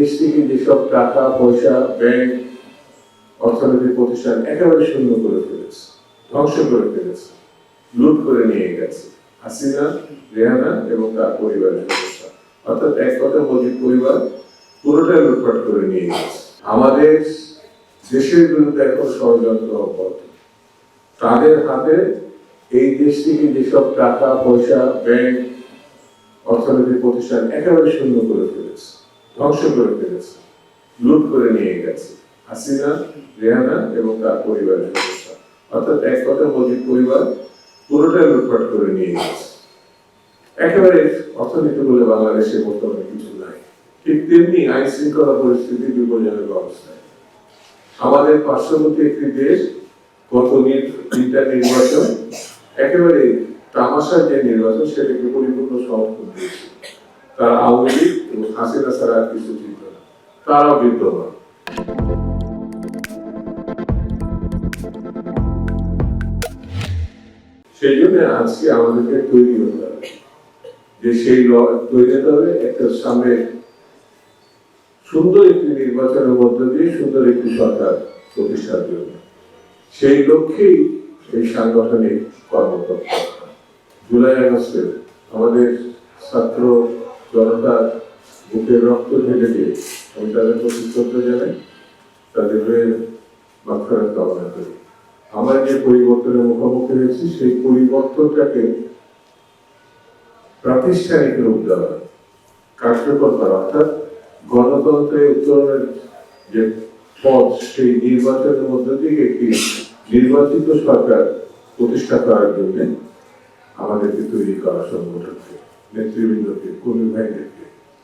দেশ যেসব টাকা, পয়সা ব্যাংক অর্থনৈতিক প্রতিষ্ঠান একেবারে শূন্য করে ফেলেছে, ধ্বংস করে ফেলেছে, লুট করে নিয়ে গেছে। হাসিনা, রেহানা এবং তার পরিবারের সদস্য অর্থাৎ এক কথা মোদীর পরিবার পুরোটাই লুটপাট করে নিয়ে গেছে। আমাদের দেশের বিরুদ্ধে এখন ষড়যন্ত্র অব্যাহত। তাদের হাতে এই দেশ থেকে যেসব টাকা, পয়সা ব্যাংক অর্থনৈতিক প্রতিষ্ঠান একেবারে শূন্য করে ফেলেছে। ধ্বংস করে ফেলেছে, লুট করে নিয়ে গেছে। হাসিনা, রেহানা এবং তার পরিবারের সদস্য অর্থাৎ এক কথা মোদীর পরিবার পুরোটাই লুটপাট করে নিয়ে গেছে। একেবারে অর্থনীতি বলে বাংলাদেশে বর্তমানে কিছু নাই। ঠিক তেমনি আইন শৃঙ্খলা পরিস্থিতি বিপজ্জনক অবস্থায়। আমাদের পার্শ্ববর্তী একটি দেশ, গত তিনটা নির্বাচন, একেবারে তামাশার যে নির্বাচন, সেটাকে পরিপূর্ণ সমর্থন দিয়েছে তারা আওয়ামী লীগ এবং হাসিনা ছাড়া কিছু না। তারাও বিদ্যমান সেই জন্য আজকে আমাদেরকে তৈরি হতে হবে। যে সেই তৈরি হতে হবে একটা সামনে সুন্দর একটি নির্বাচনের মধ্য দিয়ে সুন্দর একটি সরকার প্রতিষ্ঠার জন্য। সেই লক্ষ্যেই এই সাংগঠনিক কর্মকর্তা। জুলাই আগস্টে আমাদের ছাত্র জনতার বুকের রক্ত ঢেলে দিয়ে আমি তাদের প্রতি শ্রদ্ধা জানাই, তাদের হয়ে মাফারাত কামনা করি। আমরা যে পরিবর্তনের মুখোমুখি হয়েছি, সেই পরিবর্তনটাকে প্রাতিষ্ঠানিক রূপ দেওয়া কার্যকর করা, অর্থাৎ গণতন্ত্রের উত্তরণের যে পথ, সেই নির্বাচনের মধ্য দিয়ে একটি নির্বাচিত সরকার প্রতিষ্ঠা করার জন্য আমাদেরকে তৈরি করা সংগঠনকে, নেতৃবৃন্দকে, কর্মী ভাইদেরকে।